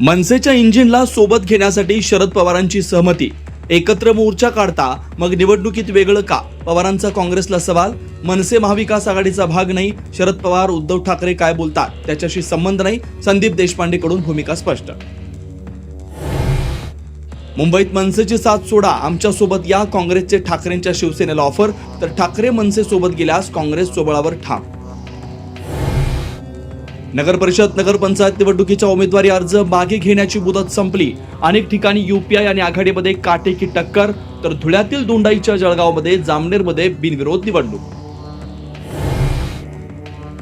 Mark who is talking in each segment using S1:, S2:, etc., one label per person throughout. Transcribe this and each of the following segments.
S1: मनसेच्या इंजिनला सोबत घेण्यासाठी शरद पवारांची सहमती. एकत्र मोर्चा काढता मग निवडणुकीत वेगळं का? पवारांचा काँग्रेसला सवाल मनसे महाविकास आघाडीचा भाग नाही शरद पवार उद्धव ठाकरे काय बोलतात? त्याच्याशी संबंध नाही संदीप देशपांडेकडून भूमिका स्पष्ट. मुंबईत मनसेची साथ सोडा आमच्यासोबत या काँग्रेसचे ठाकरेंच्या शिवसेनेला ऑफर तर ठाकरे मनसे सोबत गेल्यास काँग्रेस सोबळावर ठाम. नगर परिषद नगरपंचायत निवडणुकीच्या उमेदवारी अर्ज मागे घेण्याची मुदत संपली. अनेक ठिकाणी युपीआय आणि आघाडीमध्ये काटेकी टक्कर तर धुळ्यातील दोंडाईच्या जळगावमध्ये जामनेरमध्ये बिनविरोध निवडणूक.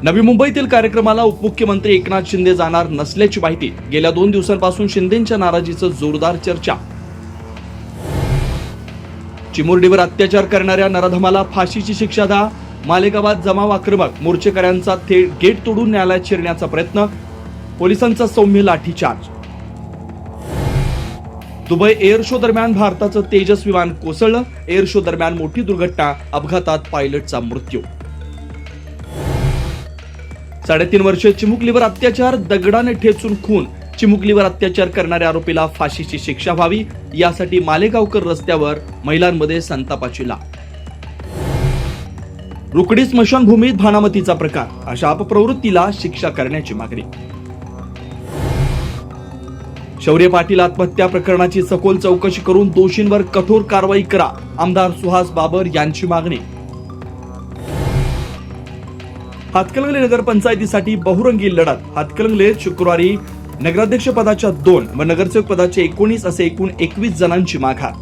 S1: नवी मुंबईतील कार्यक्रमाला उपमुख्यमंत्री एकनाथ शिंदे जाणार नसल्याची माहिती गेल्या दोन दिवसांपासून शिंदेच्या नाराजीचं जोरदार चर्चा. चिमुरडीवर अत्याचार करणाऱ्या नराधमाला फाशीची शिक्षा द्या मालेगावात जमाव आक्रमक मोर्चेकऱ्यांचा थेट गेट तोडून न्यायालयात शिरण्याचा प्रयत्न पोलिसांचा सौम्य लाठीचार्ज. दुबई एअर शो दरम्यान भारताचं तेजस विमान कोसळलं. एअर शो दरम्यान मोठी दुर्घटना अपघातात पायलटचा मृत्यू. साडेतीन वर्षे चिमुकलीवर अत्याचार दगडाने ठेचून खून. चिमुकलीवर अत्याचार करणाऱ्या आरोपीला फाशीची शिक्षा व्हावी. यासाठी मालेगावकर रस्त्यावर महिलांमध्ये संतापाची लाट. रुकडी स्मशानभूमीत भानामतीचा प्रकार अशा अपप्रवृत्तीला शिक्षा करण्याची मागणी. शौर्य पाटील आत्महत्या प्रकरणाची सखोल चौकशी करून दोषींवर कठोर कारवाई करा आमदार सुहास बाबर यांची मागणी. हातकलंगले नगरपंचायतीसाठी बहुरंगी लढत हातकलंगलेत शुक्रवारी नगराध्यक्ष पदाच्या दोन व नगरसेवक पदाचे एकोणीस असे एकूण एकवीस जणांची माघार.